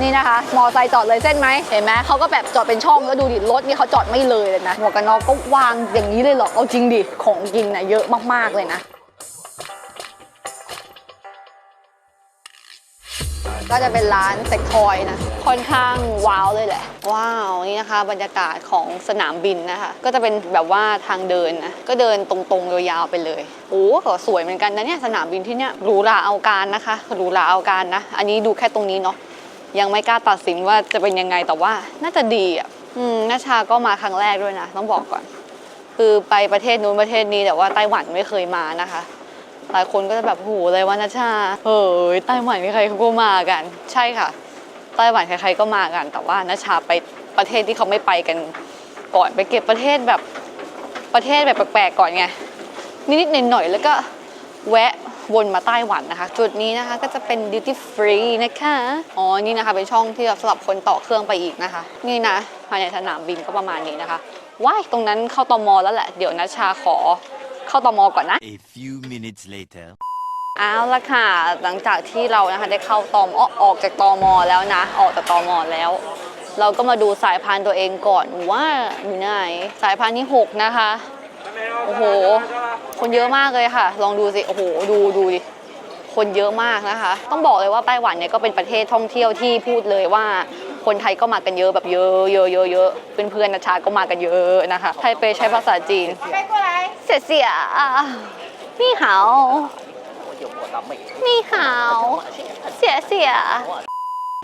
นี่นะคะ มอไซค์จอดเลยเส้นไหมเห็นไหมเขาก็แบบจอดเป็นช่องแล้วดูดิรถนี่เขาจอดไม่เลยเลยนะหมวกกันน็อกก็วางอย่างนี้เลยเหรอเอาจริงดิของกินนะเยอะมากๆเลยนะ ก็จะเป็นร้านเซ็กทอยนะ ค่อนข้างว้าวเลยแหละ ว้าว นี่นะคะ บรรยากาศของสนามบินนะคะ ก็จะเป็นแบบว่าทางเดินนะ ก็เดินตรงๆยาวๆไปเลย โอ้ก็สวยเหมือนกันนะเนี่ยสนามบินที่เนี่ยหรูหราเอาการนะคะหรูหราเอาการนะ อันนี้ดูแค่ตรงนี้เนาะ ยังไม่กล้าตัดสินว่าจะเป็นยังไง แต่ว่าน่าจะดีอะอืมนาชาก็มาครั้งแรกด้วยนะ ต้องบอกก่อน คือไปประเทศนู้นประเทศนี้แต่ว่าไต้หวันไม่เคยมานะคะ หลายคนก็จะแบบโหเลยวานาชาเฮ้ยไต้หวันใครเขาก็มากัน ใช่ค่ะไต้หวันใครๆก็มากัน แต่ว่านาชาไปประเทศที่เขาไม่ไปกันก่อนไปเก็บประเทศแบบประเทศแบบแปลกๆก่อนไงนิดๆหน่อยๆแล้วก็แวะวนมาไต้หวันนะคะ จุดนี้นะคะก็จะเป็น duty free นะคะ อ๋อ นี่นะคะเป็นช่องที่สำหรับคนต่อเครื่องไปอีกนะคะ นี่นะภายในสนามบินก็ประมาณนี้นะคะว้ายตรงนั้นเข้าตมแล้วแหละ เดี๋ยวนะชาขอ เข้าตมก่อนนะ A few minutes later. เอาละค่ะ หลังจากที่เรานะคะได้เข้าตอมอออกจากตอมอแล้วนะ ออกจากตอมอแล้ว เราก็มาดูสายพานตัวเองก่อนว่าอยู่ไหนสายพานที่ 6 นะคะ โอ้โห คนเยอะมากเลยค่ะ ลองดูสิ โอ้โห ดูดูดิ คนเยอะมากนะคะ ต้องบอกเลยว่าไต้หวันเนี่ยก็เป็นประเทศท่องเที่ยวที่พูดเลยว่า คนไทยก็มากันเยอะแบบเยอะเยอะเยอะเยอะเพื่อนเพื่อนๆนะชาก็มากันเยอะนะคะไทเปใช้ภาษาจีนเสียเสียนี่หาวนี่หาวเสียเสีย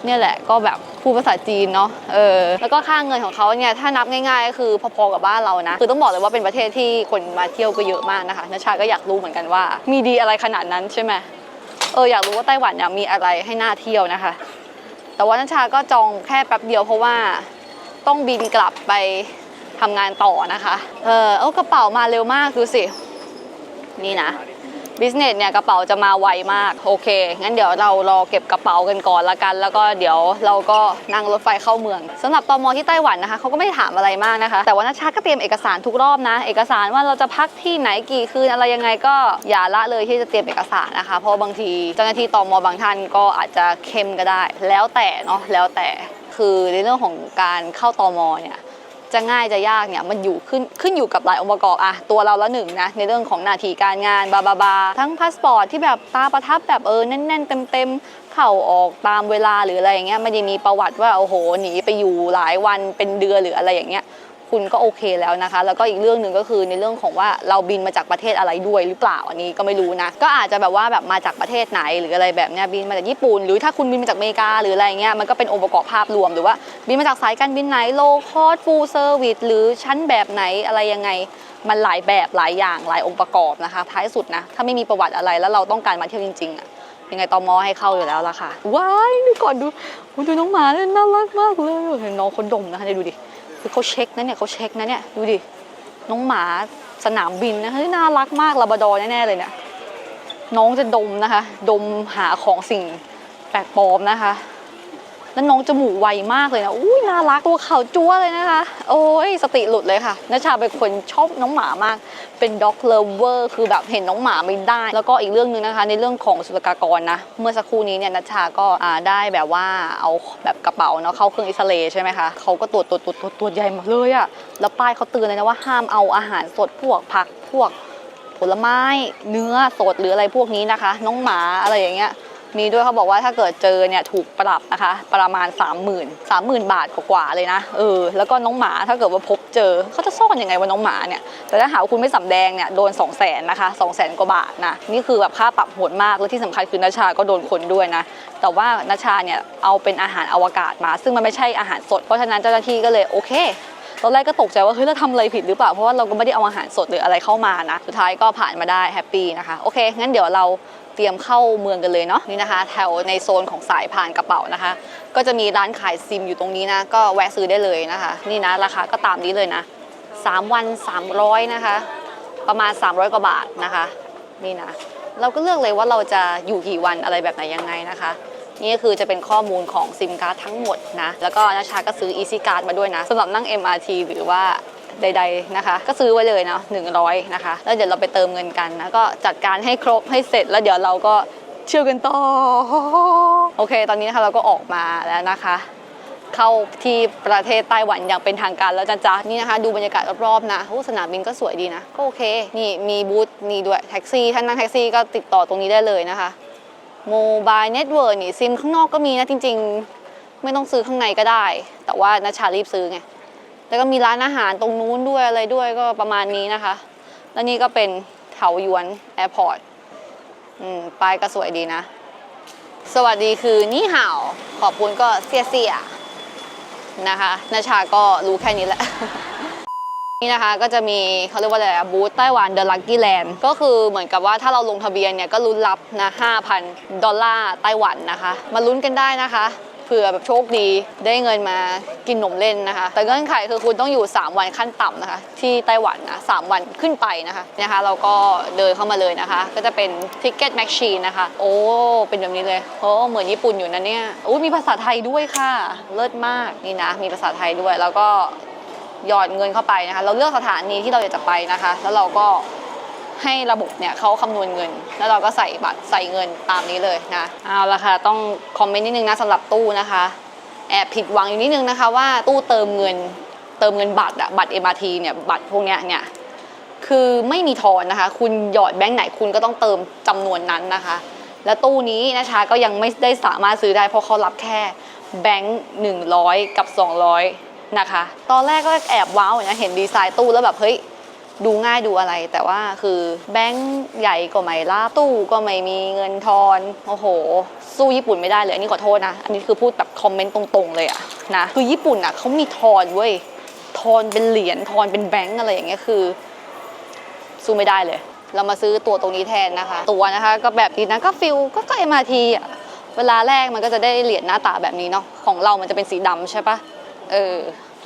เนี่ยแหละก็แบบพูดภาษาจีนเนาะเออแล้วก็ค่าเงินของเขาเนี่ยถ้านับง่ายๆก็คือพอๆกับบ้านเรานะ คือต้องบอกเลยว่าเป็นประเทศที่คนมาเที่ยวก็เยอะมากนะคะนชาก็อยากรู้เหมือนกันว่า มีดีอะไรขนาดนั้นใช่ไหมเอออยากรู้ว่าไต้หวันเนี่ยมีอะไรให้น่าเที่ยวนะคะ แต่ว่านัชชาก็จองแค่แป๊บเดียวเพราะว่าต้องบินกลับไปทำงานต่อนะคะ เออเอากระเป๋ามาเร็วมากดูสิ นี่นะ บิสเนสเนี่ยกระเป๋าจะมาไวมาก โอเค งั้นเดี๋ยวเรารอเก็บกระเป๋ากันก่อนละกัน แล้วก็เดี๋ยวเราก็นั่งรถไฟเข้าเมืองสำหรับตมที่ไต้หวันนะคะเขาก็ไม่ถามอะไรมากนะคะ แต่ว่านัชชาก็เตรียมเอกสารทุกรอบนะ เอกสารว่าเราจะพักที่ไหนกี่คืนอะไรยังไงก็อย่าละเลยที่จะเตรียมเอกสารนะคะ เพราะบางทีเจ้าหน้าที่ตมบางท่านก็อาจจะเข้มก็ได้ แล้วแต่เนาะแล้วแต่คือในเรื่องของการเข้าตมเนี่ย จะง่ายจะยากเนี่ยมันอยู่ขึ้นขึ้นอยู่กับหลายองค์ประกอบอะตัวเราละหนึ่งนะในเรื่องของหน้าที่การงานบาบาบาทั้งพาสปอร์ตที่แบบตาประทับแบบเออแน่นๆเต็มๆเข้าออกตามเวลาหรืออะไรอย่างเงี้ยไม่ได้มีประวัติว่าโอ้โหหนีไปอยู่หลายวันเป็นเดือนหรืออะไรอย่างเงี้ย คุณก็โอเคแล้วนะคะ แล้วก็อีกเรื่องหนึ่งก็คือในเรื่องของว่าเราบินมาจากประเทศอะไรด้วยหรือเปล่าอันนี้ก็ไม่รู้นะ ก็อาจจะแบบว่าแบบมาจากประเทศไหนหรืออะไรแบบเนี้ยบินมาจากญี่ปุ่น หรือถ้าคุณบินมาจากอเมริกาหรืออะไรเงี้ยมันก็เป็นองค์ประกอบภาพรวมหรือว่าบินมาจากสายการบินไหนโลคอสฟูลเซอร์วิสหรือชั้นแบบไหนอะไรยังไงมันหลายแบบหลายอย่างหลายองค์ประกอบนะคะ ท้ายสุดนะ ถ้าไม่มีประวัติอะไรแล้วเราต้องการมาเที่ยวจริงๆอะยังไงตอมอให้เข้าอยู่แล้วล่ะค่ะ ว้ายดูก่อนดูดูน้องหมาเนี่ยน่ารักมากเลยเห็นน้องคนดมนะคะเนี่ยดูดิ คือเขาเช็คนะเนี่ยเขาเช็คนะเนี่ยดูดิน้องหมาสนามบินนะเฮ้ยน่ารักมากลาบาดอแน่ๆเลยเนี่ยน้องจะดมนะคะ ดมหาของสิ่งแปลกปลอมนะคะ แล้วน้องจมูกไวมากเลยนะอุ้ยน่ารักตัวขาวจั๊วเลยนะคะ โอ้ยสติหลุดเลยค่ะนชชาเป็นคนชอบน้องหมามาก เป็นด็อกเลเวอร์คือแบบเห็นน้องหมาไม่ได้ แล้วก็อีกเรื่องหนึ่งนะคะ ในเรื่องของศุลกากรนะ เมื่อสักครู่นี้เนี่ยนัชชาก็ได้แบบว่าเอาแบบกระเป๋าเนาะเข้าเครื่องอิสเรย์ใช่ไหมคะเขาก็ตรวจตรวจตรวจตรวจตรวจใหญ่หมดเลยอะแล้วป้ายเขาเตือนเลยนะว่าห้ามเอาอาหารสดพวกผักพวกผลไม้เนื้อสดหรืออะไรพวกนี้นะคะ น้องหมาอะไรอย่างเงี้ย มีด้วยเขาบอกว่าถ้าเกิดเจอเนี่ยถูกปรับนะคะ ประมาณ 3 0 0 0 0 3 0,000 บาทกว่าๆเลยนะเออแล้วก็น้องหมาถ้าเกิดว่าพบเจอเขาจะซ่อนยังไงว่าน้องหมาเนี่ยแต่ถ้าหาวคุณไม่สำแดงเนี่ยโดน 2 0 0 0 0นนะคะ2 0 0 0 0กว่าบาทนะนี่คือแบบค่าปรับโหดมากและที่สำคัญคือนัชาก็โดนคนด้วยนะแต่ว่านัชชาเนี่ยเอาเป็นอาหารอวกาศมา ซึ่งมันไม่ใช่อาหารสดเพราะฉะนั้นเจ้าหน้าที่ก็เลยโอเคตอนแรกก็ตกใจว่าเฮ้ยเราทำอะไรผิดหรือเปล่าเพราะว่าเราก็ไม่ได้เอาอาหารสดหรืออะไรเข้ามานะ สุดท้ายก็ผ่านมาได้แฮปปี้นะคะ โอเค งั้นเดี๋ยวเรา เตรียมเข้าเมืองกันเลยเนาะนี่นะคะ แถวในโซนของสายพานกระเป๋านะคะ ก็จะมีร้านขายซิมอยู่ตรงนี้นะ ก็แวะซื้อได้เลยนะคะ นี่นะราคาก็ตามนี้เลยนะ 3 วัน 300 นะคะ ประมาณ 300 กว่าบาทนะคะ นี่นะ เราก็เลือกเลยว่าเราจะอยู่กี่วันอะไรแบบไหนยังไงนะคะนี่ก็คือจะเป็นข้อมูลของซิมการ์ดทั้งหมดนะ แล้วก็นาชาก็ซื้อ Easy Card มาด้วยนะสำหรับนั่ง MRT หรือว่า ใด ๆนะคะ ก็ซื้อไว้เลยนะ100นะคะ แล้วเดี๋ยวเราไปเติมเงินกันนะก็จัดการให้ครบให้เสร็จแล้วเดี๋ยวเราก็เชื่อกันต่อโอเค ตอนนี้นะคะเราก็ออกมาแล้วนะคะ เข้าที่ประเทศไต้หวันอย่างเป็นทางการแล้วจ้ะจ๊ะนี่นะคะ ดูบรรยากาศรอบๆนะโอ้สนามบินก็สวยดีนะ ก็โอเค นี่มีบูธนี่ด้วยแท็กซี่ถ้านนั่งแท็กซี่ก็ติดต่อตรงนี้ได้เลยนะคะโมบายเน็ตเวิร์กนี่ซิมข้างนอกก็มีนะจริง ๆ ไม่ต้องซื้อข้างในก็ได้ แต่ว่านัชชารีบซื้อไง แล้วก็มีร้านอาหารตรงนู้นด้วยอะไรด้วยก็ประมาณนี้นะคะ แล้วนี่ก็เป็นเถาหยวนแอร์พอร์ตอืมป้ายก็สวยดีนะ สวัสดีคือนี่ห่าว ขอบคุณก็เสียเสียนะคะนาชาก็รู้แค่นี้แหละ นี่นะคะก็จะมีเขาเรียกว่าอะไรบูธไต้หวันเดอะลั c กี้แลนด์ก็คือเหมือนกับว่าถ้าเราลงทะเบียนเนี่ยก็ลุ้นรับนะ5,000 ดอลลาร์ไต้หวันนะคะ มาลุ้นกันได้นะคะ เผื่อแบบโชคดีได้เงินมากินนมเล่นนะคะ แต่เงื่อนไขคือคุณต้องอยู่ 3 วันขั้นต่ำนะคะ ที่ไต้หวันนะ3วันขึ้นไปนะคะนะคะเราก็เดินเข้ามาเลยนะคะ ก็จะเป็นทิกเก็ตแมชชีนนะคะ โอ้ เป็นแบบนี้เลยโอ้เหมือนญี่ปุ่นอยู่นะเนี่ยโอ้มีภาษาไทยด้วยค่ะ เลิศมากนี่นะมีภาษาไทยด้วยแล้วก็หยอดเงินเข้าไปนะคะ เราเลือกสถานีที่เราอยากจะไปนะคะ แล้วเราก็ ให้ระบบเนี่ยเขาคำนวณเงิน แล้วเราก็ใส่บัตรใส่เงินตามนี้เลยนะเอาละค่ะต้องคอมเมนต์นิดนึงนะสำหรับตู้นะคะแอบผิดหวังอยู่นิดนึงนะคะว่าตู้เติมเงินเติมเงินบัตรอะบัตร MRT เนี่ยบัตรพวกเนี้ยเนี่ยคือไม่มีทอนนะคะ คุณหยอดแบงค์ไหนคุณก็ต้องเติมจำนวนนั้นนะคะ แล้วตู้นี้นะคะก็ยังไม่ได้สามารถซื้อได้เพราะเขารับแค่แบงค์100 กับ 200 นะคะ ตอนแรกก็แอบว้าวนะเห็นดีไซน์ตู้แล้วแบบเฮ้ย ดูง่ายดูอะไร แต่ว่าคือแบงค์ใหญ่ก็ไม่รับตู้ก็ไม่มีเงินทอนโอ้โห สู้ญี่ปุ่นไม่ได้เลยอันนี้ขอโทษนะ อันนี้คือพูดแบบคอมเมนต์ตรงๆเลยอะนะคือญี่ปุ่นอะเขามีทอนเว้ยทอนเป็นเหรียญทอนเป็นแบงค์อะไรอย่างเงี้ยคือ สู้ไม่ได้เลย เรามาซื้อตัวตรงนี้แทนนะคะ ตัวนะคะ ก็แบบนี้นะก็ฟิลก็ก็เอ็มอาทีอะเวลาแรกมันก็จะได้เหรียญหน้าตาแบบนี้เนาะของเรามันจะเป็นสีดำใช่ปะเออ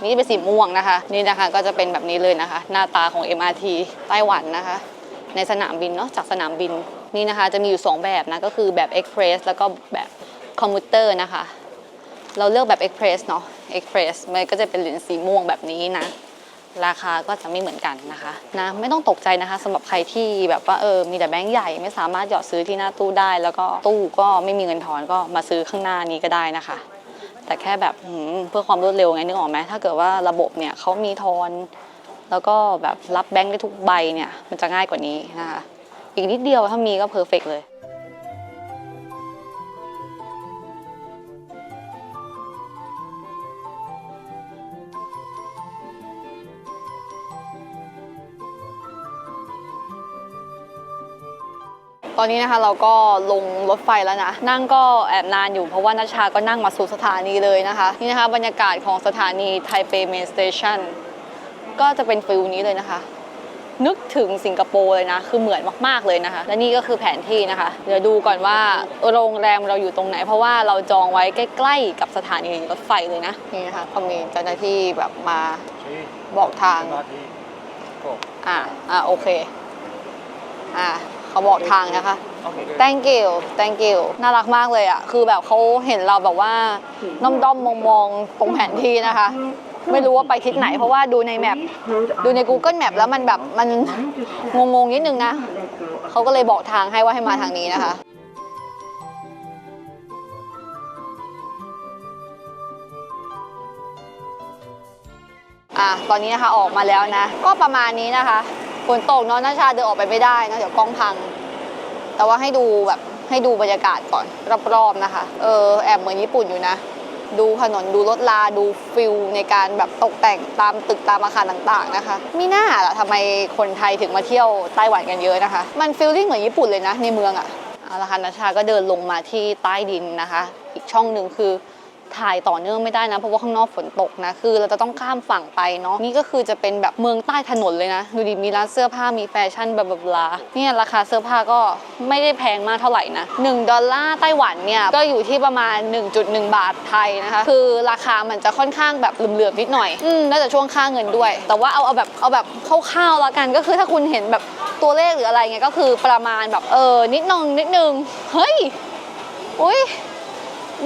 นี่เป็นสีม่วงนะคะ นี่นะคะก็จะเป็นแบบนี้เลยนะคะ หน้าตาของ MRT ไต้หวันนะคะ ในสนามบินเนาะจากสนามบินนี่นะคะ จะมีอยู่ 2 แบบนะก็คือแบบ Express แล้วก็แบบคอมมูเตอร์นะคะ เราเลือกแบบ Express เนาะ Express มันก็จะเป็นเหรียญสีม่วงแบบนี้นะราคาก็จะไม่เหมือนกันนะคะนะไม่ต้องตกใจนะคะสำหรับใครที่แบบว่าเออมีแต่แบงค์ใหญ่ไม่สามารถหยอดซื้อที่หน้าตู้ได้ แล้วก็ตู้ก็ไม่มีเงินทอนก็มาซื้อข้างหน้านี้ก็ได้นะคะ แต่แค่แบบเพื่อความรวดเร็วไงนึกออกไหมถ้าเกิดว่าระบบเนี่ยเขามีทอน แล้วก็แบบรับแบงค์ได้ทุกใบเนี่ยมันจะง่ายกว่านี้นะคะอีกนิดเดียวถ้ามีก็เพอร์เฟกเลย ตอนนี้นะคะเราก็ลงรถไฟแล้วนะ นั่งก็แอบนานอยู่เพราะว่านัชชาก็นั่งมาสู่สถานีเลยนะคะ นี่นะคะบรรยากาศของสถานีไทเปเมนสเตชันก็จะเป็นฟิลนี้เลยนะคะ นึกถึงสิงคโปร์เลยนะ คือเหมือนมากๆเลยนะคะ และนี่ก็คือแผนที่นะคะ เดี๋ยวดูก่อนว่าโรงแรมเราอยู่ตรงไหน เพราะว่าเราจองไว้ใกล้ๆกับสถานีรถไฟเลยนะนี่นะคะก็มีเจ้าหน้าที่แบบมาบอกทางอ่าอ่าโอเคอ่า เขาบอกทางนะคะ thank you thank you น่ารักมากเลยอะ คือแบบเขาเห็นเราแบบว่าน้อมด้อมมองมองๆตรงแผนที่นะคะ ไม่รู้ว่าไปทิศไหน เพราะว่าดูในแมปดูใน Google Map แล้วมันแบบมันงงๆนิดนึงนะ เขาก็เลยบอกทางให้ว่าให้มาทางนี้นะคะอะตอนนี้นะคะออกมาแล้วนะ ก็ประมาณนี้นะคะ ฝนตกเนาะนาชาเดินออกไปไม่ได้นะเดี๋ยวกล้องพัง แต่ว่าให้ดูแบบให้ดูบรรยากาศก่อนรอบๆนะคะ เออแอบเหมือนญี่ปุ่นอยู่นะ ดูถนนดูรถลาดูฟิลในการแบบตกแต่งตามตึกตามอาคารต่างๆนะคะมีหน้าล่ะทำไมคนไทยถึงมาเที่ยวไต้หวันกันเยอะนะคะ มันฟิลลิ่งเหมือนญี่ปุ่นเลยนะในเมืองอะเอาละค่ะนาชาก็เดินลงมาที่ใต้ดินนะคะ อีกช่องหนึ่งคือ ถ่ายต่อเนื่องไม่ได้นะ เพราะว่าข้างนอกฝนตกนะ คือเราจะต้องข้ามฝั่งไปเนาะนี่ก็คือจะเป็นแบบเมืองใต้ถนนเลยนะดูดิมีร้านเสื้อผ้ามีแฟชั่นแบบบลาเนี่ยราคาเสื้อผ้าก็ไม่ได้แพงมากเท่าไหร่นะ1ดอลลาร์ไต้หวันเนี่ยก็อยู่ที่ประมาณ 1.1 บาทไทยนะคะคือราคามันจะค่อนข้างแบบเหลื่อมๆนิดหน่อยอืมน่าจะช่วงค่าเงินด้วย แต่ว่าเอาเอาแบบเอาแบบคร่าวๆแล้วกันก็คือถ้าคุณเห็นแบบตัวเลขหรืออะไรเงี้ยก็คือประมาณแบบเออนิดนึงนิดนึงเฮ้ยอุ้ย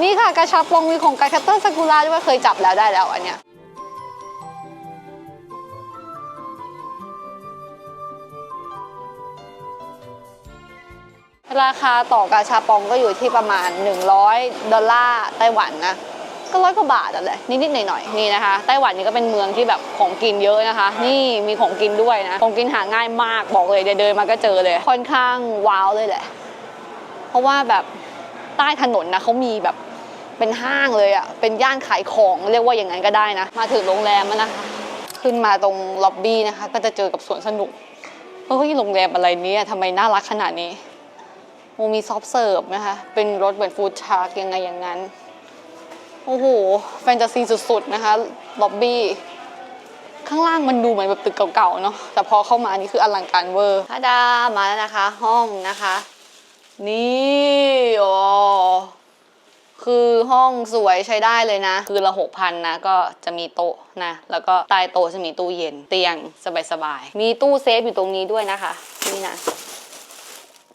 นี่ค่ะกระชับวงมีของกาคัตเตอร์ซากุระด้วยเคยจับแล้วได้แล้วอันเนี้ยราคาต่อกาชาปองก็อยู่ที่ประมาณ 100 ดอลลาร์ไต้หวันนะก็ร้อยกว่าบาทอะแหละนิดๆหน่อยๆนี่นะคะไต้หวันนี่ก็เป็นเมืองที่แบบของกินเยอะนะคะ นี่มีของกินด้วยนะของกินหาง่ายมากบอกเลยเดินๆมาก็เจอเลย ค่อนข้างว้าวเลยแหละ เพราะว่าแบบ ใต้ถนนนะเขามีแบบเป็นห้างเลยอะเป็นย่านขายของเรียกว่าอย่างนั้นก็ได้นะ มาถึงโรงแรมแล้วนะคะ ขึ้นมาตรงล็อบบี้นะคะ ก็จะเจอกับสวนสนุก เฮ้ยโรงแรมอะไรเนี่ยทำไมน่ารักขนาดนี้โมมีซอฟต์เสิร์ฟนะคะ เป็นรถเหมือนฟู้ดชาร์กยังไงอย่างนั้น โอ้โห แฟนตาซีสุดๆนะคะล็อบบี้ ข้างล่างมันดูเหมือนแบบตึกเก่าๆเนาะ แต่พอเข้ามานี่คืออลังการเวอร์ทาดามาแล้วนะคะ ห้องนะคะ นี่โอ้คือห้องสวยใช้ได้เลยนะ คือละหกพันนะ ก็จะมีโต๊ะนะ แล้วก็ใต้โต๊ะจะมีตู้เย็นเตียงสบายๆ มีตู้เซฟอยู่ตรงนี้ด้วยนะคะ นี่นะ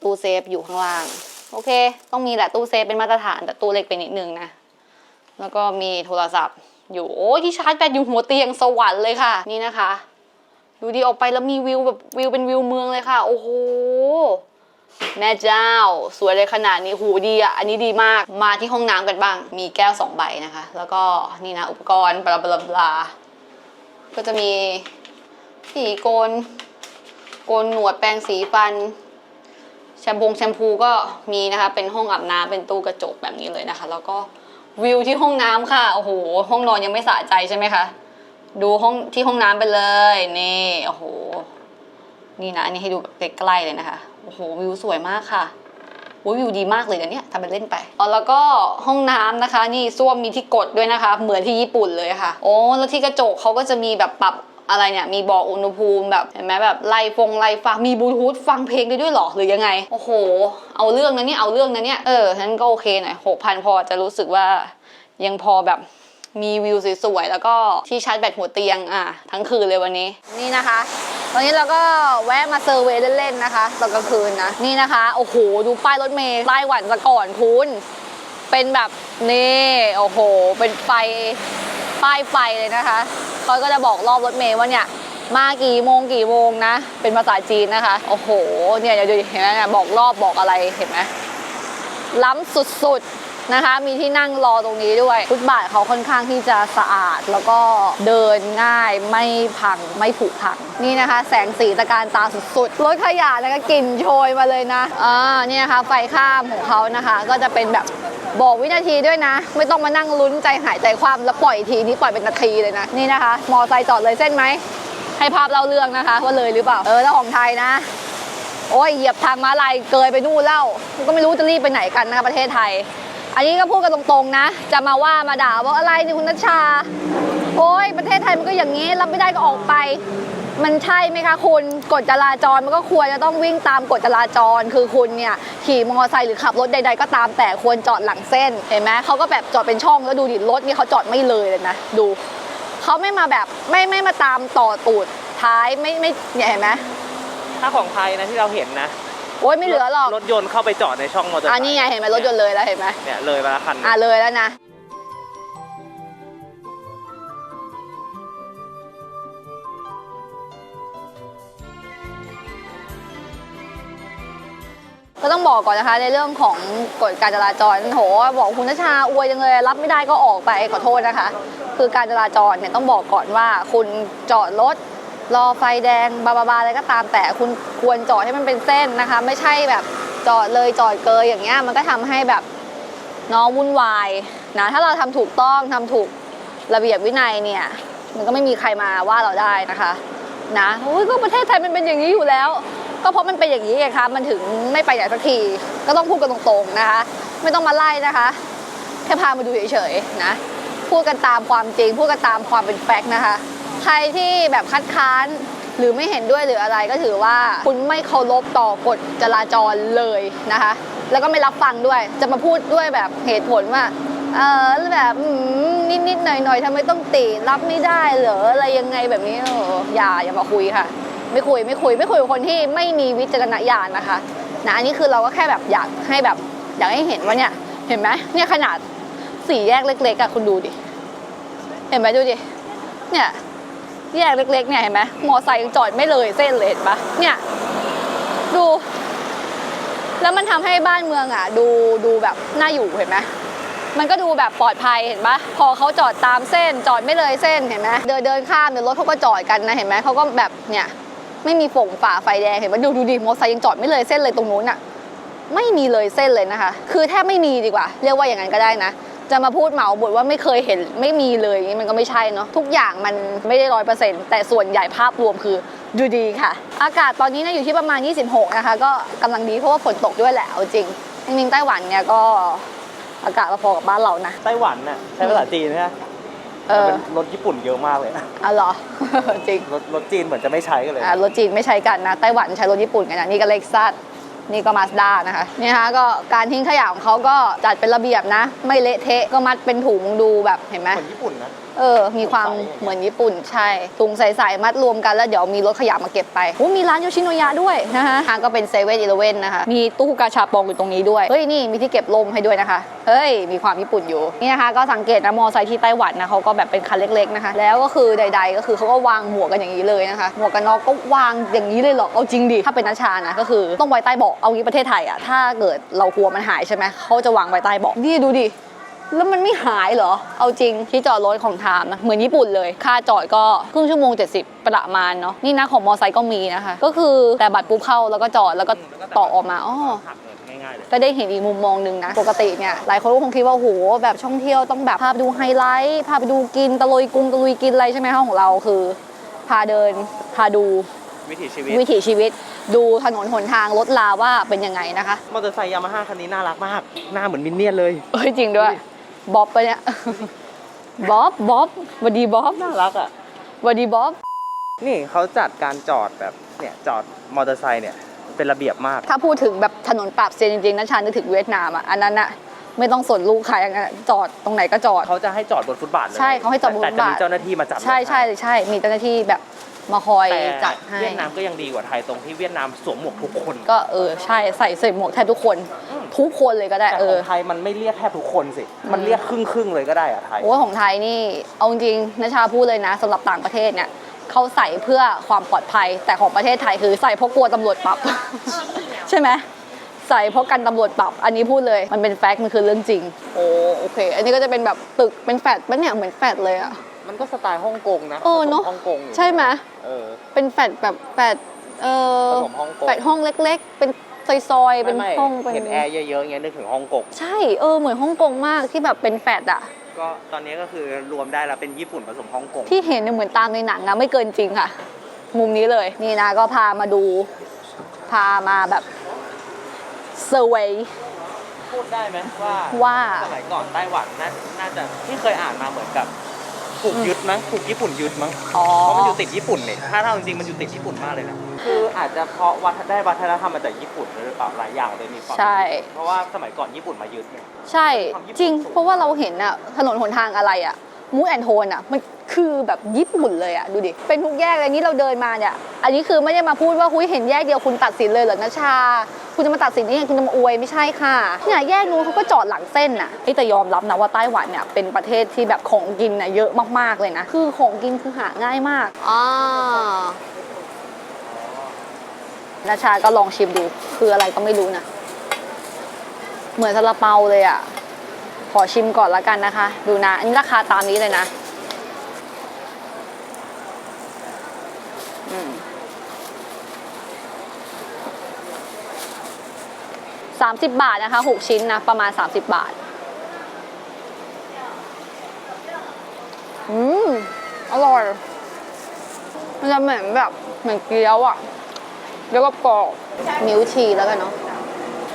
ตู้เซฟอยู่ข้างล่าง โอเค ต้องมีแหละตู้เซฟเป็นมาตรฐานแต่ตู้เล็กไปนิดนึงนะ แล้วก็มีโทรศัพท์อยู่โอ้ที่ชาร์จแบตอยู่หัวเตียงสวรรค์เลยค่ะ นี่นะคะ ดูดีออกไปแล้วมีวิวแบบวิวเป็นวิวเมืองเลยค่ะ โอ้โห แม่เจ้า สวยเลยขนาดนี้หูดีอะ อันนี้ดีมาก มาที่ห้องน้ำกันบ้าง มีแก้วสองใบนะคะ แล้วก็นี่นะอุปกรณ์บลาบลาบลาก็จะมีสีโกน โกนหนวดแปรงสีฟันแชมพูแชมพูก็มีนะคะ เป็นห้องอาบน้ำเป็นตู้กระจกแบบนี้เลยนะคะ แล้วก็วิวที่ห้องน้ำค่ะ โอ้โห ห้องนอนยังไม่สะใจใช่ไหมคะ ดูห้องที่ห้องน้ำไปเลย นี่ โอ้โห นี่นะอันนี้ให้ดูแบบใกล้ๆเลยนะคะ โอ้โหวิวสวยมากค่ะวิวดีมากเลยนะเนี่ยทำเป็นเล่นไปอ๋อแล้วก็ห้องน้ำนะคะ นี่ส้วมมีที่กดด้วยนะคะ เหมือนที่ญี่ปุ่นเลยค่ะ โอ้แล้วที่กระจกเขาก็จะมีแบบปรับอะไรเนี่ยมีบอกอุณหภูมิแบบเห็นไหมแบบไล่ฟงไล่ฟังมีบลูทูธฟังเพลงได้ด้วยหรอหรือยังไง โอ้โห เอาเรื่องนะเนี่ยเอาเรื่องนะเนี่ยเออฉันก็โอเคหน่อยหกพันพอจะรู้สึกว่ายังพอแบบ มีวิวสวยๆ แล้วก็ที่ชาร์จแบตหัวเตียงอะทั้งคืนเลยวันนี้ นี่นะคะ ตอนนี้เราก็แวะมาเซอร์เวย์เล่นๆนะคะตอนกลางคืนนะ นี่นะคะ โอ้โห ดูป้ายรถเมล์ไต้หวันซะก่อนคุณ เป็นแบบนี่โอ้โห เป็นไฟป้ายไฟเลยนะคะเขาก็จะบอกรอบรถเมล์ว่าเนี่ยมากี่โมงกี่โมงนะ เป็นภาษาจีนนะคะ โอ้โห เนี่ยเดี๋ยวดูเห็นไหมเนี่ยบอกรอบบอกอะไรเห็นไหมล้ำสุดๆ นะคะ มีที่นั่งรอตรงนี้ด้วยฟุตบาทเขาค่อนข้างที่จะสะอาด แล้วก็เดินง่ายไม่พังไม่ผุพังนี่นะคะ แสงสีตะการตาสุดๆรถขยะนะคะกลิ่นโชยมาเลยนะอ่าเนี่ยนะคะไฟข้ามของเขานะคะ ก็จะเป็นแบบบอกวินาทีด้วยนะ ไม่ต้องมานั่งลุ้นใจหายใจความแล้วปล่อยทีนี้ปล่อยเป็นนาทีเลยนะนี่นะคะ มอไซค์จอดเลยเส้นไหมให้ภาพเล่าเรื่องนะคะว่าเลยหรือเปล่าเออแล้วของไทยนะ โอ้ยเหยียบทางม้าลายเกยไปนู่นแล้วก็ไม่รู้จะรีบไปไหนกันนะคะประเทศไทย อันนี้ก็พูดกันตรงๆนะ จะมาว่ามาด่าว่าอะไรนี่คุณนัชชา โอ้ยประเทศไทยมันก็อย่างนี้รับไม่ได้ก็ออกไป มันใช่ไหมคะคุณกฎจราจรมันก็ควรจะต้องวิ่งตามกฎจราจร คือคุณเนี่ยขี่มอเตอร์ไซค์หรือขับรถใด ๆ ก็ตามแต่ควรจอดหลังเส้นเห็นไหมเขาก็แบบจอดเป็นช่องแล้วดูดิรถนี่เขาจอดไม่เลยเลยนะดูเขาไม่มาแบบไม่ไม่มาตามต่อตูดท้ายไม่ไม่เนี่ยเห็นไหมถ้าของไทยนะที่เราเห็นนะ โอ้ยไม่เหลือหรอก รถยนต์เข้าไปจอดในช่องมอเตอร์ไซอันค์นี้ไงเห็นไหมรถยนต์เลยแล้วเห็นไหมเนี่ยเลยมาละคันหนึ่งอ่าเลยแล้วนะก็ต้องบอกก่อนนะคะในเรื่องของกฎการจราจรโหบอกคุณนชชาอวยจังเลยรับไม่ได้ก็ออกไปขอโทษนะคะ คือการจราจรเนี่ยต้องบอกก่อนว่าคุณจอดรถ รอไฟแดงบาบาบาอะไรก็ตามแต่คุณควรจอดให้มันเป็นเส้นนะคะ ไม่ใช่แบบจอดเลยจอดเกยอย่างเงี้ยมันก็ทำให้แบบน้องวุ่นวายนะถ้าเราทำถูกต้องทำถูกระเบียบวินัยเนี่ย มันก็ไม่มีใครมาว่าเราได้นะคะนะโอ้ยก็ประเทศไทยมันเป็นอย่างนี้อยู่แล้ว ก็เพราะมันเป็นอย่างนี้ไงคะมันถึงไม่ไปไหนสักทีก็ต้องพูดกันตรงๆนะคะ ไม่ต้องมาไล่นะคะ แค่พามาดูเฉยๆนะพูดกันตามความจริง พูดกันตามความเป็นแฟกต์นะคะ ใครที่แบบคัดค้านหรือไม่เห็นด้วยหรืออะไรก็ถือว่าคุณไม่เคารพต่อกฎจราจรเลยนะคะ แล้วก็ไม่รับฟังด้วย จะมาพูดด้วยแบบเหตุผลว่าเออแบบนิดๆหน่อยๆทำไมต้องติรับไม่ได้เหรออะไรยังไงแบบนี้อออย่าอย่ามาคุยค่ะ ไม่คุยไม่คุย ไม่คุยกับคนที่ไม่มีวิจารณญาณนะคะนะอันนี้คือเราก็แค่แบบอยากให้แบบอยากให้เห็นว่าเนี่ยเห็นไหมเนี่ยขนาดสี่แยกเล็กๆอะคุณดูดิ เห็นไหมดูดิเนี่ย แยกเล็กๆเนี่ยเห็นไหมมอไซค์ยังจอดไม่เลยเส้นเลยเห็นปะเนี่ยดู แล้วมันทำให้บ้านเมืองอะ ดูดูแบบน่าอยู่เห็นไหมมันก็ดูแบบปลอดภัยเห็นปะพอเขาจอดตามเส้น จอดไม่เลยเส้นเห็นไหมเดินเดินข้ามเนี่ยรถเขาก็จอดกันนะเห็นไหมเขาก็แบบเนี่ยไม่มีฝงฝ่าไฟแดงเห็นไหมดูดูดิมอไซค์ยังจอดไม่เลยเส้นเลยตรงนู้นอะไม่มีเลยเส้นเลยนะคะ คือแทบไม่มีดีกว่า เรียกว่าอย่างนั้นก็ได้นะ จะมาพูดเหมาบทว่าไม่เคยเห็นไม่มีเลยอย่างนี้มันก็ไม่ใช่เนาะทุกอย่างมันไม่ได้ร้อยเปอร์เซ็นต์แต่ส่วนใหญ่ภาพรวมคือดูดีค่ะ อากาศตอนนี้เนี่ยอยู่ที่ประมาณ 26 นะคะ ก็กำลังดีเพราะว่าฝนตกด้วยแหละเอาจริงจริงๆไต้หวันเนี่ยก็อากาศพอๆกับบ้านเรานะไต้หวันน่ะใช้ภาษาจีนใช่ไหมเออเป็นรถญี่ปุ่นเยอะมากเลยนะอ๋อเหรอจริงรถรถจีนเหมือนจะไม่ใช้กันเลยอ่ารถจีนไม่ใช้กันนะไต้หวันใช้รถญี่ปุ่นกันนะนี่ก็เล็กซัส นี่ก็มาสด้านะคะนี่นะคะก็การทิ้งขยะของเขาก็จัดเป็นระเบียบนะ ไม่เละเทะก็มัดเป็นถุงดูแบบเห็นไหมเหมือนญี่ปุ่นนะ เออ มีความเหมือนญี่ปุ่นใช่ ถุงใสๆมัดรวมกันแล้วเดี๋ยวมีรถขยะมาเก็บไปโอ้มีร้านโยชิโนยะด้วยนะคะทางก็เป็นเซเว่นอีเลเว่นนะคะ มีตู้กาชาปองอยู่ตรงนี้ด้วย เฮ้ย นี่มีที่เก็บลมให้ด้วยนะคะ เฮ้ย มีความญี่ปุ่นอยู่ นี่นะคะ ก็สังเกตนะ มอไซค์ที่ไต้หวันนะเขาก็แบบเป็นคันเล็กๆนะคะ แล้วก็คือใด ๆ ก็คือเขาก็วางหมวกกันอย่างนี้เลยนะคะ หมวกกันน็อกก็วางอย่างนี้เลยเหรอ เอาจริงดิ ถ้าเป็นนัชชานะ ก็คือต้องไว้ใต้เบาะ เอางี้ประเทศไทยอะถ้าเกิดเรากลัวมันหายใช่ไหมเขาจะวางไว้ใต้เบาะนี่ดูดิ แล้วมันไม่หายเหรอ เอาจริงที่จอดรถของไทามนะ เหมือนญี่ปุ่นเลย ค่าจอดก็ครึ่งชั่วโมง 70 ประมาณเนาะ นี่นะของมอไซค์ก็มีนะคะ ก็คือแต่บัตรปุ๊บเข้าแล้วก็จอดแล้วก็ต่อออกมาอ๋อหักเงินง่ายๆเลยก็ได้เห็นอีกมุมมองหนึ่งนะ ปกติเนี่ย หลายคนก็คงคิดว่าโอ้โหแบบท่องเที่ยวต้องแบบพาไปดูไฮไลท์พาไปดูกินตะลุยกรุงตะลุยกินอะไรใช่ไหมคะของเราคือ พาเดินพาดูวิถีชีวิตวิถีชีวิตดูถนนหนทางรถลาว่าเป็นยังไงนะคะ มอเตอร์ไซค์ยามาฮ่าคันนี้น่ารักมาก หน้าเหมือนมินเนี่ยนเลย เอ้ยจริงด้วย บ๊อบปะเนี่ย บ๊อบบ๊อบสวัสดีบ๊อบน่ารักอะสวัสดีบ๊อบนี่เขาจัดการจอดแบบเนี่ยจอดมอเตอร์ไซค์เนี่ยเป็นระเบียบมาก ถ้าพูดถึงแบบถนนปราบเซียนจริงๆนะชานึกถึงเวียดนามอะอันนั้นอะไม่ต้องสนลูกใครอันนั้นอะจอดตรงไหนก็จอด เขาจะให้จอดบนฟุตบาทเลยใช่เขาให้จอดบนฟุตบาท แต่จะมีเจ้าหน้าที่มาจัดรถใช่ใช่ใช่มีเจ้าหน้าที่แบบ มาคอยแต่จัดให้เวียดนามก็ยังดีกว่าไทยตรงที่เวียดนามสวมหมวกทุกคนก็เออใช่ใส่ใส่หมวกแทบทุกคนอืมทุกคนเลยก็ได้แต่เอขอ องไทยมันไม่เรียกแทบทุกคนสิ มันอืมเรียกครึ่งครึ่งๆเลยก็ได้อะไทย โอ้ยของไทยนี่ เอาจริงๆนะชาพูดเลยนะสำหรับต่างประเทศเนี่ยเขาใส่เพื่อความปลอดภัย แต่ของประเทศไทยคือใส่เพราะกลัวตำรวจปรับ ใช่ไหมใส่เพราะกันตำรวจปรับ อันนี้พูดเลยมันเป็นแฟกต์มันคือเรื่องจริง โอ้โอเค อันนี้ก็จะเป็นแบบตึกเป็นแฟลตปะเนี่ยเหมือนแฟลตเลยอะ มันก็สไตล์ฮ่องกงนะเออเนอะผสมฮ่องกงอยู่ใช่ไหมเออ เป็นแฟลตแบบแฟลตเออผสมฮ่องกง แฟลตห้องเล็ก ๆ เป็นซอยๆ เป็นไม่ไม่ห้องเป็นเห็นแอร์เยอะๆอย่างเงี้ยนึกถึงฮ่องกงใช่เออเหมือนฮ่องกงมากที่แบบเป็นแฟลตอะก็ตอนนี้ก็คือรวมได้แล้วเป็นญี่ปุ่นผสมฮ่องกง ที่เห็นเนี่ยเหมือนตามในหนังอะไม่เกินจริงค่ะ มุมนี้เลยนี่นะก็พามาดู พามาแบบเซอร์เวยพูดได้ไหมว่า ว่า สมัยก่อนไต้หวันน่าน่าจะที่เคยอ่านมาเหมือนกับ ถูกยึดมั้งถูกญี่ปุ่นยึดมั้งอ๋อ เพราะมันอยู่ติดญี่ปุ่นเนี่ยถ้าถ้าจริงๆมันอยู่ติดญี่ปุ่นมากเลยนะคืออาจจะเพราะวัฒนได้วัฒนธรรมมาจากญี่ปุ่นด้วยหรือเปล่าหลายอย่างเลยมีความใช่ เพราะว่าสมัยก่อนญี่ปุ่นมายึดเนี่ยใช่ ความญี่ปุ่น จริง เพราะว่าเราเห็นอะถนนหนทางอะไรอะมูแอนโทนอะมันคือแบบญี่ปุ่นเลยอะดูดิ เป็นทุกแยกเลยนี่เราเดินมาเนี่ย อันนี้คือไม่ได้มาพูดว่าคุยเห็นแยกเดียวคุณตัดสินเลยเหรอนะชา คุณจะมาตัดสินนี่ไงคุณจะมาอวยไม่ใช่ค่ะเนี่ยแยกนู้นเขาก็จอดหลังเส้นน่ะเอ้ยแต่ยอมรับนะว่าไต้หวันเนี่ยเป็นประเทศที่แบบของกินน่ะเยอะมากๆเลยนะ คือของกินคือหาง่ายมากอ่านาชาก็ลองชิมดู คืออะไรก็ไม่รู้นะ เหมือนซาลาเปาเลยอะ ขอชิมก่อนละกันนะคะ ดูนะ อันนี้ราคาตามนี้เลยนะ สามสิบบาทนะคะหกชิ้นนะประมาณสามสิบบาท อืม อร่อย มันจะเหมือนแบบเหมือนเกี๊ยวอะเกี๊ยวกับกรอบมิวชีแล้วกันเนาะ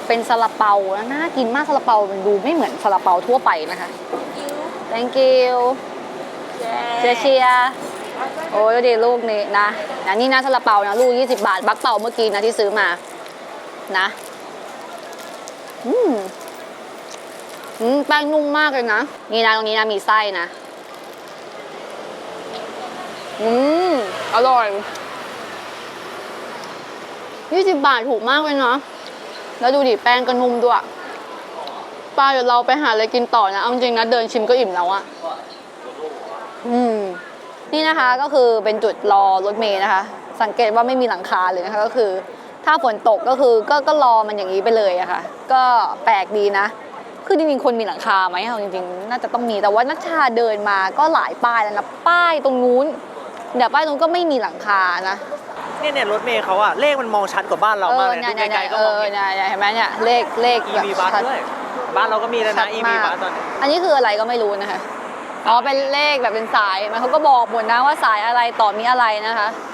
เป็นซาลาเปานะน่ากินมากซาลาเปา มันดูไม่เหมือนซาลาเปาทั่วไปนะคะ thank you เชียร์เชียร์โอ้ยดูดิลูกนี่นะนะนี่นะซาลาเปานะ ลูก 20 บาท บักเปาเมื่อกี้นะที่ซื้อมา นะ อืมอืมแป้งนุ่มมากเลยนะ นี่นะตรงนี้นะมีไส้นะ อืมอร่อย20บบาทถูกมากเลยเนาะ แล้วดูดิแป้งก็นุ่มด้วยปลาเดี๋ยวเราไปหาอะไรกินต่อนะ เอาจริงนะเดินชิมก็อิ่มแล้วอะอืม นี่นะคะก็คือเป็นจุดรอรถเมล์นะคะ สังเกตว่าไม่มีหลังคาเลยนะคะก็คือ ถ้าฝนตกก็คือก็ก็รอมันอย่างนี้ไปเลยอะค่ะ ก็แปลกดีนะ คือจริงๆคนมีหลังคาไหมเอาจริงๆ น่าจะต้องมีแต่ว่านัชชาเดินมาก็หลายป้ายแล้วนะป้ายตรงนู้นเดี๋ยวป้ายตรงนู้นก็ไม่มีหลังคานะเนี่ยเนี่ยรถเมย์เขาอะเลขมันมองชัดกว่าบ้านเรามากเลยเนี่ดูยไกเนี่ยลๆก็เอมองอเห็นเนี่ยเนี่ยเห็นไหมเนี่ยเลขเลขแบบ EV บัสชัดด้วยบ้านเราก็มีแล้วชันะ ด EV มาก บัสตอนนี้อันนี้คืออะไรก็ไม่รู้นะคะ อ๋อ เป็นเลขแบบเป็นสาย มันเขาก็บอกหมดนะว่าสายอะไรต่อมีอะไรนะคะอั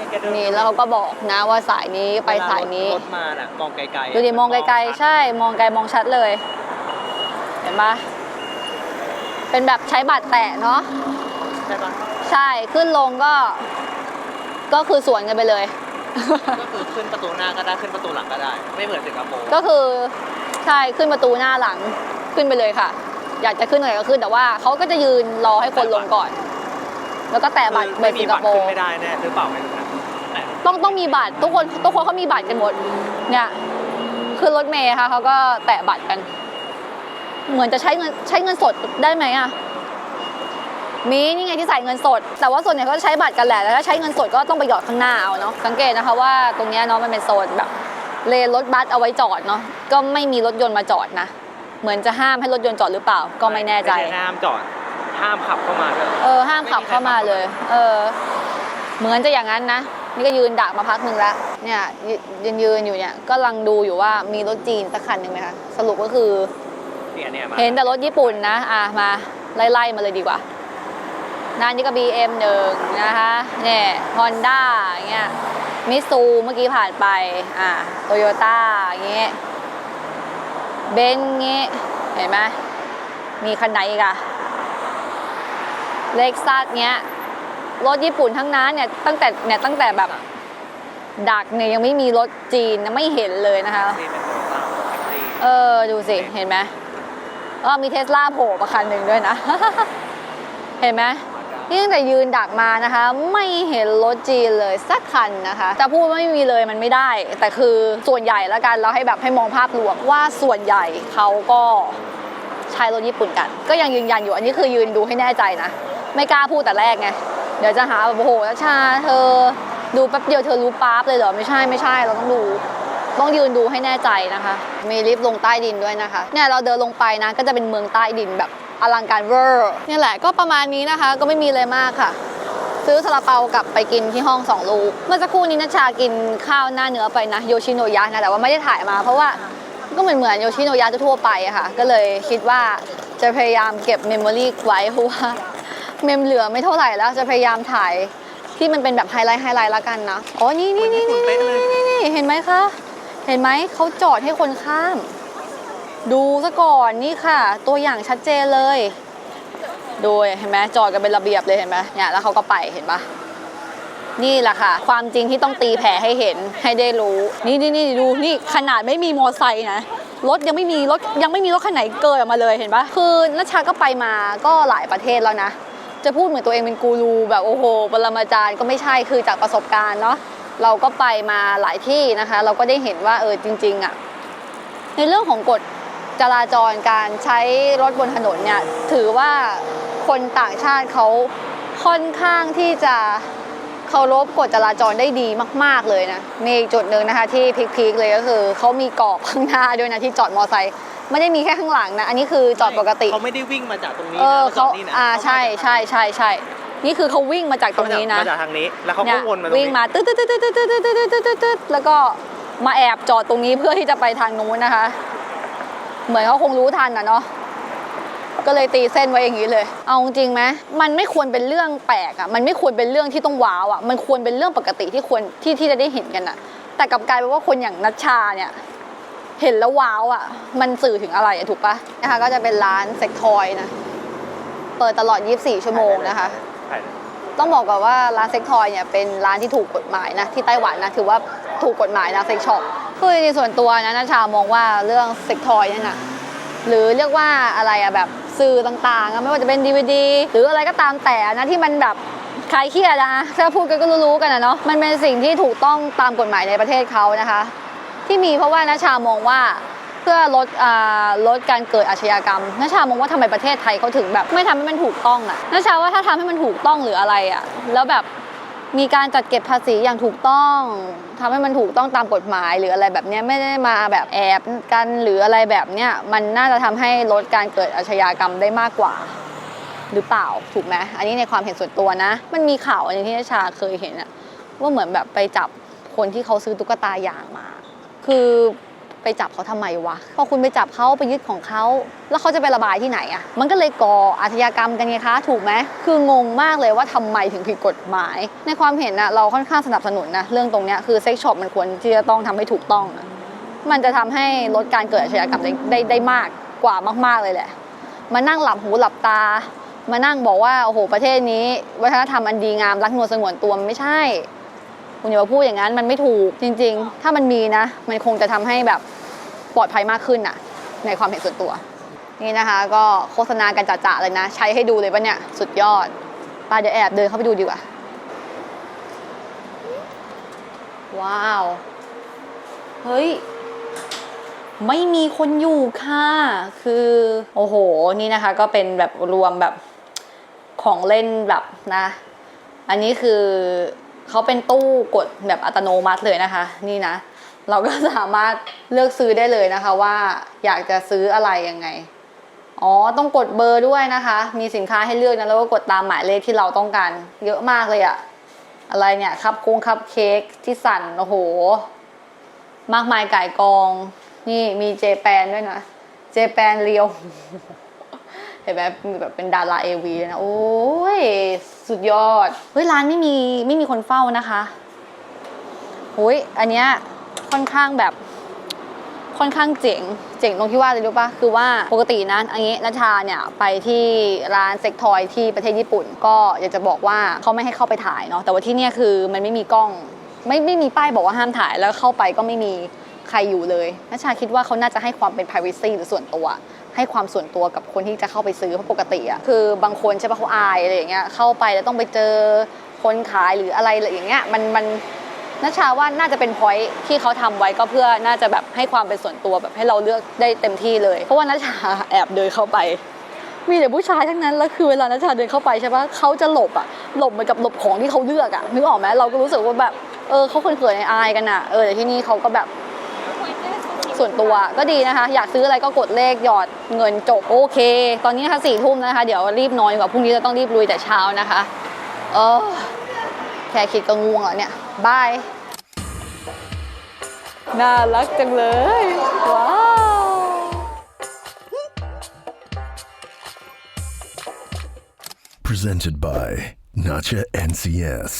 นนี้แกเดินนี่แล้วเขาก็บอกนะว่าสายนี้ไปสายนี้รถมาน่ะมองไกลๆดูดิมองไกลๆ ใช่ มองไกลมองชัดเลย เห็นปะเป็นแบบใช้บัตรแตะเนาะใช่ปะใช่ขึ้นลงก็ ก็คือสวนกันไปเลย ก็คือขึ้นประตูหน้าก็ได้ขึ้นประตูหลังก็ได้ ไม่เหมือนสิงคโปร์ก็คือใช่ขึ้นประตูหน้าหลังขึ้นไปเลยค่ะ อยากจะขึ้นอะไรก็ขึ้นแต่ว่าเขาก็จะยืนรอให้คนลงก่อน แล้วก็แตะบัตรคือเบไม่สมีสิงคบัตรโปขึ้นร์ไม่ได้แน่หรือเปล่าไม่รู้นะแต่ ต้องต้องมีบัตรทุกคนทุกคนเขามีบัตรกันหมดเนี่ยคือรถเมย์ค่ะเขาก็แตะบัตรกัน เหมือนจะใช้เงินใช้เงินสดได้ไหมอะมีนี่ไงที่ใส่เงินสด แต่ว่าส่วนใหญ่เขาจะใช้บัตรกันแหละแล้วถ้าใช้เงินสดก็ต้องไปหยอดข้างหน้าเอาเนาะสังเกตนะคะว่าตรงเนี้ยเนาะมันเป็นโซนแบบเลนรถบัสเอาไว้จอดเนาะก็ไม่มีรถยนต์มาจอดนะ เหมือนจะห้ามให้รถยนต์จอดหรือเปล่าก็ไม่แน่ใจไม่ช่ห้ามจอด ห้ามขับเข้ามาด้วยเออห้ามขับเข้ามาเลย เออ เหมือนจะอย่างนั้นนะ นี่ก็ยืนดักมาพักหนึ่งแล้ว เนี่ยยืยืนยืนอยู่เนี่ยก็กำลังดูอยู่ว่ามีรถจีนสักคันหนึ่งไหมคะสรุปก็คือเนี่ยเนี่ยมาเห็นแต่รถญี่ปุ่นนะ อะมา ไล่ๆมาเลยดีกว่าหนั่นนี่ก็ BM หนึ่งนะคะเนี่ยฮอนด้าอย่างเงี้ยมิซูเมื่อกี้ผ่านไป อะโตโยต้าอย่างเงี้ยเบนซ์เงี้ยเห็นไหมมีคันไหนอีกอะเล็กซัสเงี้ย รถญี่ปุ่นทั้งนั้นเนี่ยตั้งแต่เนี่ยตั้งแต่แบบดักเนี่ยยังไม่มีรถจีนนะไม่เห็นเลยนะคะที่เป็นโตโยต้าแท็กซี่เออดูสิเห็นไหมก็มีเทสลาโผล่มาคันหนึ่งด้วยนะ เห็นไหมนี่ตั้งแต่ยืนดักมานะคะ ไม่เห็นรถจีนเลยสักคันนะคะจะพูดว่าไม่มีเลยมันไม่ได้ แต่คือส่วนใหญ่แล้วกันเราให้แบบให้มองภาพรวมว่าส่วนใหญ่เขาก็ใช้รถญี่ปุ่นกัน ก็ยังยืนยันอยู่อันนี้คือยืนดูให้แน่ใจนะ ไม่กล้าพูดแต่แรกไง เดี๋ยวจะหาแบบโอ้โหนัชชาเธอดูแป๊บเดียวเธอรู้ปั๊บเลยเหรอไม่ใช่ไม่ใช่เราต้องดู ต้องยืนดูให้แน่ใจนะคะ มีลิฟต์ลงใต้ดินด้วยนะคะเนี่ยเราเดินลงไปนะก็จะเป็นเมืองใต้ดินแบบอลังการเวอร์เนี่ยแหละก็ประมาณนี้นะคะ ก็ไม่มีอะไรมากค่ะ ซื้อซาลาเปากลับไปกินที่ห้องสองลูก เมื่อสักครู่นี้นัชชากินข้าวหน้าเนื้อไปนะโยชิโนยะนะแต่ว่าไม่ได้ถ่ายมาเพราะว่าก็เหมือนเหมือนโยชิโนยะทั่วไปอะค่ะ ก็เลยคิดว่าจะพยายามเก็บเมมโมรีไว้เพราะว่า เมมเหลือไม่เท่าไหร่แล้วจะพยายามถ่ายที่มันเป็นแบบไฮไลท์ไฮไลท์ละกันนะอ๋อนี่นี่นี่นี่นี่นี่เห็นไหมคะ เห็นไหมเขาจอดให้คนข้าม ดูซะก่อนนี่ค่ะ ตัวอย่างชัดเจนเลยดูเห็นไหมจอดกันเป็นระเบียบเลยเห็นไหมเนี่ยแล้วเขาก็ไปเห็นปะนี่แหละค่ะ ความจริงที่ต้องตีแผ่ให้เห็นให้ได้รู้ นี่นี่นี่ดูนี่ขนาดไม่มีมอไซค์นะรถยังไม่มีรถยังไม่มีรถคันไหนเกิดออกมาเลยเห็นปะคือนัชชาก็ไปมาก็หลายประเทศแล้วนะ จะพูดเหมือนตัวเองเป็นกูรูแบบโอ้โหปรมาจารย์ก็ไม่ใช่คือจากประสบการณ์เนาะเราก็ไปมาหลายที่นะคะ เราก็ได้เห็นว่าเออจริงๆอะในเรื่องของกฎจราจรการใช้รถบนถนนเนี่ยถือว่าคนต่างชาติเขาค่อนข้างที่จะเคารพกฎจราจรได้ดีมาก ๆเลยนะมีอีกจุดหนึ่งนะคะที่พีคๆเลยก็คือเขามีกรอบข้างหน้าด้วยนะที่จอดมอไซค์ ไม่ได้มีแค่ข้างหลังนะ อันนี้คือจอดปกติ เขาไม่ได้วิ่งมาจากตรงนี้เอนะอมาจเขาอดนี่นะอ่าใช่ใช่ใช่ใช่ นี่คือเขาวิ่งมาจากตรงนี้นะมาจากทางนี้ แล้วเขาเนี่ก็ยวนมาตรงวิ่งนี้มาตึ๊ดตึ๊ดตึ๊ดตึ๊ดตึ๊ดตึ๊ดตึ๊ดตึ๊ดตึ๊ดตึ๊ดแล้วก็มาแอบจอดตรงนี้เพื่อที่จะไปทางนู้นนะคะ เหมือนเขาคงรู้ทันนะเนาะ ก็เลยตีเส้นไว้อย่างนี้เลย เอาจริงไหมมันไม่ควรเป็นเรื่องแปลกอะมันไม่ควรเป็นเรื่องที่ต้องว้าวอะมันควรเป็นเรื่องปกติที่ควรที่ที่จะได้เห็นกันอะแต่กลับกลายเป็นว่าคนอย่างนัชชาเนี่ย เห็นแล้วว้าวอะ มันสื่อถึงอะไรอะถูกปะนะคะก็จะเป็นร้านเซ็กทอยนะ เปิดตลอด 24 ชั่วโมงนะคะถ่ายเลยต้องบอกก่อนว่าร้านเซ็กทอยเนี่ยเป็นร้านที่ถูกกฎหมายนะที่ไต้หวันนะถือว่าถูกกฎหมายนะเซ็กช็อปคือในส่วนตัวนะนัชชามองว่าเรื่องเซ็กทอยเนี่ยนะหรือเรียกว่าอะไรอะแบบสื่อต่างๆอะไม่ว่าจะเป็น DVD หรืออะไรก็ตามแต่นะที่มันแบบคลายเครียดนะถ้าพูดกันก็รู้ๆกันนะเนาะมันเป็นสิ่งที่ถูกต้องตามกฎหมายในประเทศเขานะคะ ที่มีเพราะว่านัชชามองว่าเพื่อลดอลดการเกิดอาชญากรรมนัชชามองว่าทำไมประเทศไทยเขาถึงแบบ ไม่ทำให้มันถูกต้องอะนัชาว่าถ้าทำให้มันถูกต้องหรืออะไรอะแล้วแบบมีการจัดเก็บภาษีอย่างถูกต้องทำให้มันถูกต้องตามกฎหมายหรืออะไรแบบนี้ไม่ได้มาแบบแอบกันหรืออะไรแบบเนี้ยมันน่าจะทำให้ลดการเกิดอาชญากรรมได้มากกว่า หรือเปล่าถูกไหมอันนี้ในความเห็นส่วนตัวนะ มันมีข่าวอันนี้ที่นชาเคยเห็นอะว่าเหมือนแบบไปจับคนที่เขาซื้อตุ๊กตาอย่างมา คือไปจับเขาทำไมวะพอคุณไปจับเขาไปยึดของเขา แล้วเขาจะไประบายที่ไหนอะมันก็เลยก่ออาชญากรรมกันไงคะถูกไหมคืองงมากเลยว่าทำไมถึงผิดกฎหมาย ในความเห็นอะเราค่อนข้างสนับสนุนนะเรื่องตรงเนี้ยคือเซ็กช็อปมันควรที่จะต้องทำให้ถูกต้องนะมันจะทำให้ลดการเกิดอาชญากรรมได้ได้ได้มากกว่ามาก ๆเลยแหละ มานั่งหลับหูหลับตา มานั่งบอกว่าโอ้โหประเทศนี้ วัฒนธรรมอันดีงามรักนวลสงวนตัวไม่ใช่ คุณอย่ามาพูดอย่างนั้นมันไม่ถูกจริง ๆ ถ้ามันมีนะ มันคงจะทำให้แบบปลอดภัยมากขึ้นน่ะในความเห็นส่วนตัว นี่นะคะ ก็โฆษณากันจ่าๆเลยนะ ใช้ให้ดูเลยปะเนี่ยสุดยอดไปเดี๋ยวแอบเดินเข้าไปดูดีกว่า ว้าว เฮ้ยไม่มีคนอยู่ค่ะ คือ โอ้โห นี่นะคะก็เป็นแบบรวมแบบของเล่นแบบนะ อันนี้คือ เขาเป็นตู้กดแบบอัตโนมัติเลยนะคะ นี่นะ เราก็สามารถเลือกซื้อได้เลยนะคะว่าอยากจะซื้ออะไรยังไงอ๋อ ต้องกดเบอร์ด้วยนะคะ มีสินค้าให้เลือกนะ แล้วก็กดตามหมายเลขที่เราต้องการ เยอะมากเลยอะอะไรเนี่ยคัพโค้งคัพเค้กที่สั่น โอ้โห มากมายไก่กอง นี่มีเจแปนด้วยนะ เจแปนเรียว ห็นไหมมีแบบเป็นดาราเอวีนะโอ้ยสุดยอดเฮ้ยร้านไม่มีไม่มีคนเฝ้านะคะโอ้ยอันเนี้ยค่อนข้างแบบค่อนข้างเจ๋ง เจ๋งตรงที่ว่าอะรู้ปะคือว่าปกตินะอันนี้นัชชาเนี่ยไปที่ร้านเซ็กทอยที่ประเทศญี่ปุ่น ก็อยากจะบอกว่าเขาไม่ให้เข้าไปถ่ายเนาะแต่ว่าที่เนี่ยคือมันไม่มีกล้อง ไม่ไม่มีป้ายบอกว่าห้ามถ่ายแล้วเข้าไปก็ไม่มีใครอยู่เลยนัชชาคิดว่าเขาน่าจะให้ความเป็น privacy หรือส่วนตัว ให้ความส่วนตัวกับคนที่จะเข้าไปซื้อเพราะปกติอะคือบางคนใช่ปะเขาอายอะไรอย่างเงี้ยเข้าไปแล้วต้องไปเจอคนขายหรืออะไรอย่างเงี้ยมันมันนัชชาว่าน่าจะเป็นพอยที่เขาทำไว้ก็เพื่อน่าจะแบบให้ความเป็นส่วนตัวแบบให้เราเลือกได้เต็มที่เลย เพราะว่านัชชาแอบเดินเข้าไป มีแต่ผู้ชายทั้งนั้นแล้วคือเวลานัชชาเดินเข้าไปใช่ปะเขาจะหลบอะหลบเหมือนกับหลบของที่เขาเลือกอะนึกออกไหมเราก็รู้สึกว่าแบบเออเขาเขินๆอายกันอะเออแต่ที่นี่เขาก็แบบ ส่วนตัวก็ดีนะคะ อยากซื้ออะไรก็กดเลขหยอดเงินจบโอเค ตอนนี้นะคะสี่ทุ่มนะคะ เดี๋ยวรีบนอนดีกว่าพรุ่งนี้จะต้องรีบลุยแต่เช้านะคะเออแค่คิดก็ง่วงแล้วเนี่ยบายน่ารักจังเลย ว้าว Presented by Nacha NCS.